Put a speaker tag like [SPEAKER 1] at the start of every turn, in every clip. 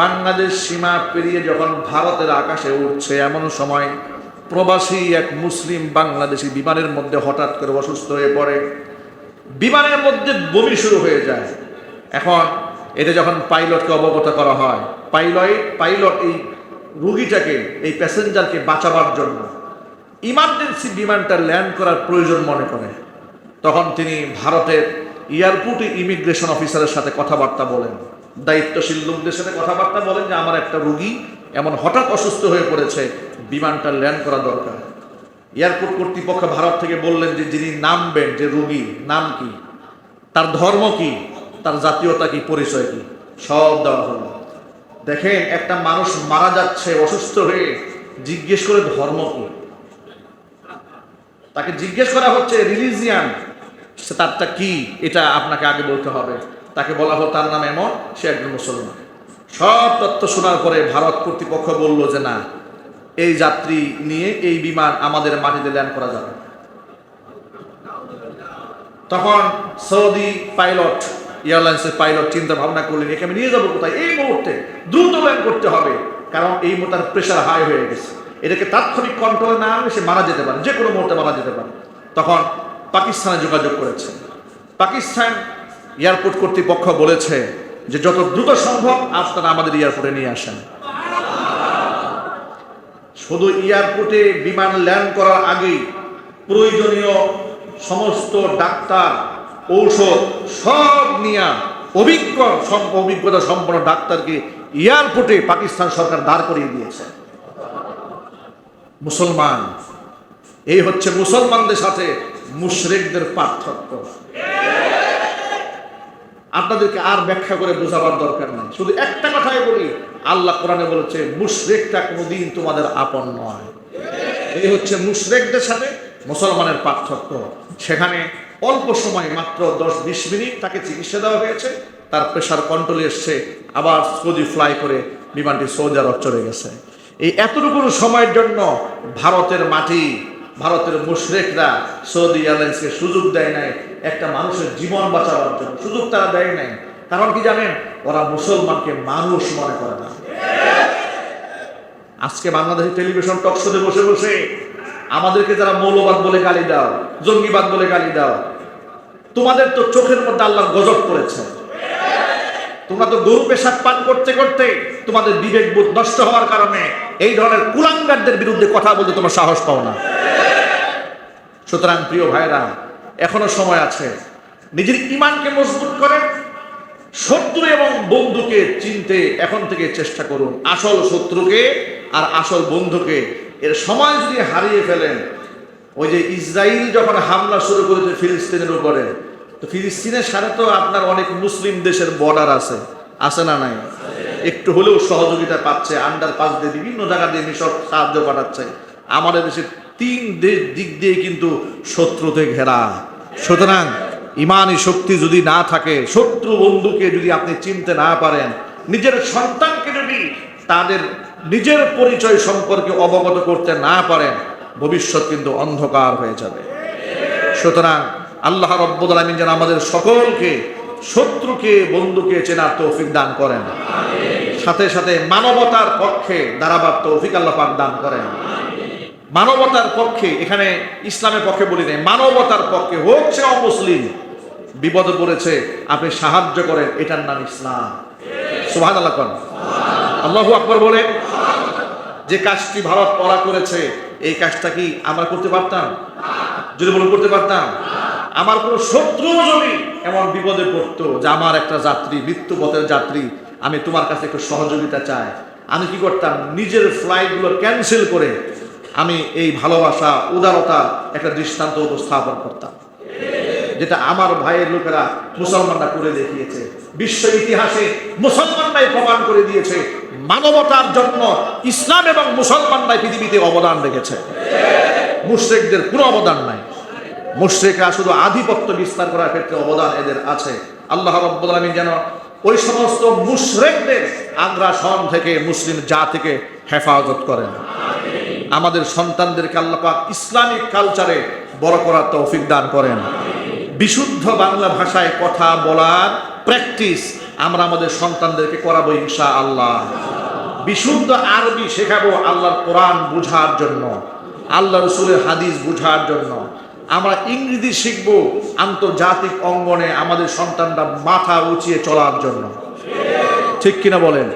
[SPEAKER 1] বাংলাদেশ সীমা পেরিয়ে যখন ভারতের আকাশে উঠছে এমন সময় প্রবাসী এক মুসলিম বাংলাদেশি বিমানের মধ্যে হঠাৎ করে অসুস্থ হয়ে পড়ে। বিমানের মধ্যে বমি শুরু হয়ে যায়। এখন এটা যখন পাইলটকে অবগত করা হয়, পাইলট পাইলট এই রুগীটাকে, এই প্যাসেঞ্জারকে বাঁচাবার জন্য ইমার্জেন্সি বিমানটা ল্যান্ড করার প্রয়োজন মনে করে। তখন তিনি ভারতের এয়ারপোর্টে ইমিগ্রেশন অফিসারের সাথে কথাবার্তা বলেন। দায়িত্বশীল লোকদের সাথে কথাবার্তা বলেন যে আমার একটা রুগী এমন হঠাৎ অসুস্থ হয়ে পড়েছে, বিমানটা ল্যান্ড করা দরকার। এয়ারপোর্ট কর্তৃপক্ষ ভারত থেকে বললেন যে যিনি নামবেন, যে রুগী, নাম কি? তার ধর্ম কি? তার জাতীয়তা কি? পরিচয় কি? সব দেওয়া হলো। দেখেন, একটা মানুষ মারা যাচ্ছে, অসুস্থ হয়ে জিজ্ঞেস করে ধর্ম কি? তাকে জিজ্ঞেস করা হচ্ছে রিলিজিয়ান সে তারটা কি? এটা আপনাকে আগে বলতে হবে। তাকে বলা হলো তার নাম এমন, সে একজন মুসলমান। সব তথ্য শোনার পরে ভারত কর্তৃপক্ষ বলল যে না, এই যাত্রী নিয়ে এই বিমান আমাদের মাটিতে ল্যান্ড করা যাবে তখন সৌদি পাইলট, এয়ারলাইন্সের পাইলট চিন্তা ভাবনা করলেন একে আমি নিয়ে যাব কোথায়? এই মুহূর্তে দ্রুত ল্যান্ড করতে হবে, কারণ এই মুহূর্তে প্রেশার হাই হয়ে গেছে। এটাকে তাৎক্ষণিক কন্ট্রোলে না আনলে সে মারা যেতে পারে, যে কোনো মুহূর্তে মারা যেতে পারে। তখন পাকিস্তানে যোগাযোগ করেছে। পাকিস্তান এয়ারপোর্ট কর্তৃপক্ষ বলেছে যে যত দ্রুত সম্ভব আপনারা আমাদের এয়ারপোর্টে নিয়ে আসেন। শুধু এয়ারপোর্টে বিমান ল্যান্ড করার আগেই প্রয়োজনীয় সমস্ত ডাক্তার, ঔষধ সব নিয়ে অভিজ্ঞ অভিজ্ঞতা সম্পন্ন ডাক্তারকে এয়ারপোর্টে পাকিস্তান সরকার দাঁড় করিয়ে দিয়েছে। মুসলমান, এই হচ্ছে মুসলমানদের সাথে মুশরিকদের পার্থক্য। আপনাদেরকে আর ব্যাখ্যা করে বোঝাবার দরকার নেই। শুধু একটা কথাই বলি, আল্লাহ কোরআনে বলেছে, মুশরিকটা কোনোদিন তোমাদের আপন নয়। এই হচ্ছে মুশরেকদের সাথে মুসলমানের পার্থক্য। সেখানে অল্প সময় মাত্র দশ বিশ মিনিট তাকে চিকিৎসা দেওয়া হয়েছে। তার প্রেশার কন্ট্রোলে এসছে, আবার সৌদি ফ্লাই করে বিমানটি সৌদি আরব চলে গেছে। এই এতটুকু সময়ের জন্য ভারতের মাটি ভারতের মুশরেকরা সৌদি এয়ারলাইন্সকে সুযোগ দেয় নাই, একটা মানুষের জীবন বাঁচাবার জন্য। সুযোগ তারা দেয় নাই। কারণ কি জানেন? ওরা মুসলমানকে মানুষ মনে করে না। আজকে বাংলাদেশের টেলিভিশন টক শোতে বসে বসে আমাদেরকে যারা মৌলবাদ বলে গালি দাও, জঙ্গিবাদ বলে গালি দাও, তোমাদের তো চোখের মধ্যে আল্লাহর গজব করেছে তোমরা তো গরু পেশাব পান করতে করতে তোমাদের বিবেক বোধ নষ্ট হওয়ার কারণে এই ধরনের কুলাঙ্গারদের বিরুদ্ধে কথা বলতে তোমার সাহস পাও না। সুতরাং প্রিয় ভাইরা, এখনও সময় আছে। নিজের ইমানকে মজবুত করেন শত্রু এবং বন্ধুকে চিনতে এখন থেকে চেষ্টা করুন। আসল শত্রুকে আর আসল বন্ধুকে। এর সময় যদি হারিয়ে ফেলেন, ওই যে ইসরায়েল যখন হামলা শুরু করেছে ফিলিস্তিনের উপরে, তো ফিলিস্তিনের সাথে তো আপনার অনেক মুসলিম দেশের বর্ডার আছে। আছে না নাই? একটু হলেও সহযোগিতা পাচ্ছে আন্ডার পাস দিয়ে বিভিন্ন জায়গা দিয়ে মিশর সাহায্য পাঠাচ্ছে। আমাদের দেশে তিন দেশ দিক দিয়ে কিন্তু শত্রুতে ঘেরা। সুতরাং ইমানি শক্তি যদি না থাকে, শত্রু বন্ধুকে যদি আপনি চিনতে না পারেন, নিজের সন্তানকে যদি তাদের নিজের পরিচয় সম্পর্কে অবগত করতে না পারেন, ভবিষ্যৎ কিন্তু অন্ধকার হয়ে যাবে। সুতরাং আল্লাহ রব্বুল আলমিন যেন আমাদের সকলকে, শত্রুকে, বন্ধুকে চেনার তৌফিক দান করেন। সাথে সাথে মানবতার পক্ষে দাঁড়াবার তৌফিক আল্লাহ পাক দান করেন। মানবতার পক্ষে, এখানে ইসলামের পক্ষে বলি নাই, মানবতার পক্ষে হোক সে অমুসলিম, বিপদে পড়েছে, আপনি সাহায্য করেন, এটার নাম ইসলাম। সুহান আল্লাহ করেন আল্লাহু আকবর বলে যে কাজটি ভারত পড়া করেছে, এই কাজটা কি আমরা করতে পারতাম? যদি বলুন করতে পারতাম। আমার কোনো শত্রু যদি এমন বিপদে পড়তো যে আমার একটা যাত্রী, মৃত্যুপথের যাত্রী আমি তোমার কাছে একটু সহযোগিতা চাই। আমি কি করতাম? নিজের ফ্লাইটগুলো ক্যান্সেল করে আমি এই ভালোবাসা, উদারতা একটা দৃষ্টান্ত উপস্থাপন করতাম। যেটা আমার ভাইয়ের লোকেরা মুসলমানরা করে দেখিয়েছে। বিশ্ব ইতিহাসে মুসলমানরাই প্রমাণ করে দিয়েছে, মানবতার জন্য ইসলাম এবং মুসলমানরাই পৃথিবীতে অবদান রেখেছে। মুশ্রেকদের কোনো অবদান নাই। মুশ্রেকরা শুধু আধিপত্য বিস্তার করার ক্ষেত্রে অবদান এদের আছে। আল্লাহ রব্বুল আলমী যেন ওই সমস্ত মুশরেকদের আগ্রাসন থেকে মুসলিম জাতিকে হেফাজত করেন। আমাদের সন্তানদেরকে আল্লাপাক ইসলামিক কালচারে বড় করার তৌফিক দান করেন। বিশুদ্ধ বাংলা ভাষায় কথা বলার প্র্যাকটিস আমরা আমাদের সন্তানদেরকে করাবো ইনশা আল্লাহ বিশুদ্ধ আরবি শেখাবো আল্লাহর কোরআন বুঝার জন্য, আল্লাহ রসুলের হাদিস বুঝার জন্য আমরা ইংরেজি শিখব আন্তর্জাতিক অঙ্গনে আমাদের সন্তানরা মাথা উঁচিয়ে চলার জন্য। ঠিক কিনা বলেন?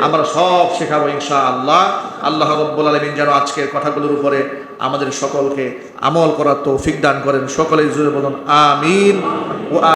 [SPEAKER 1] আমরা সব শেখাবো ইনশা আল্লাহ আল্লাহ রব্বুল আলমিন যেন আজকের কথাগুলোর উপরে আমাদের সকলকে আমল করার তৌফিক দান করেন। সকলেই জুড়ে বলুন, আমিন। ও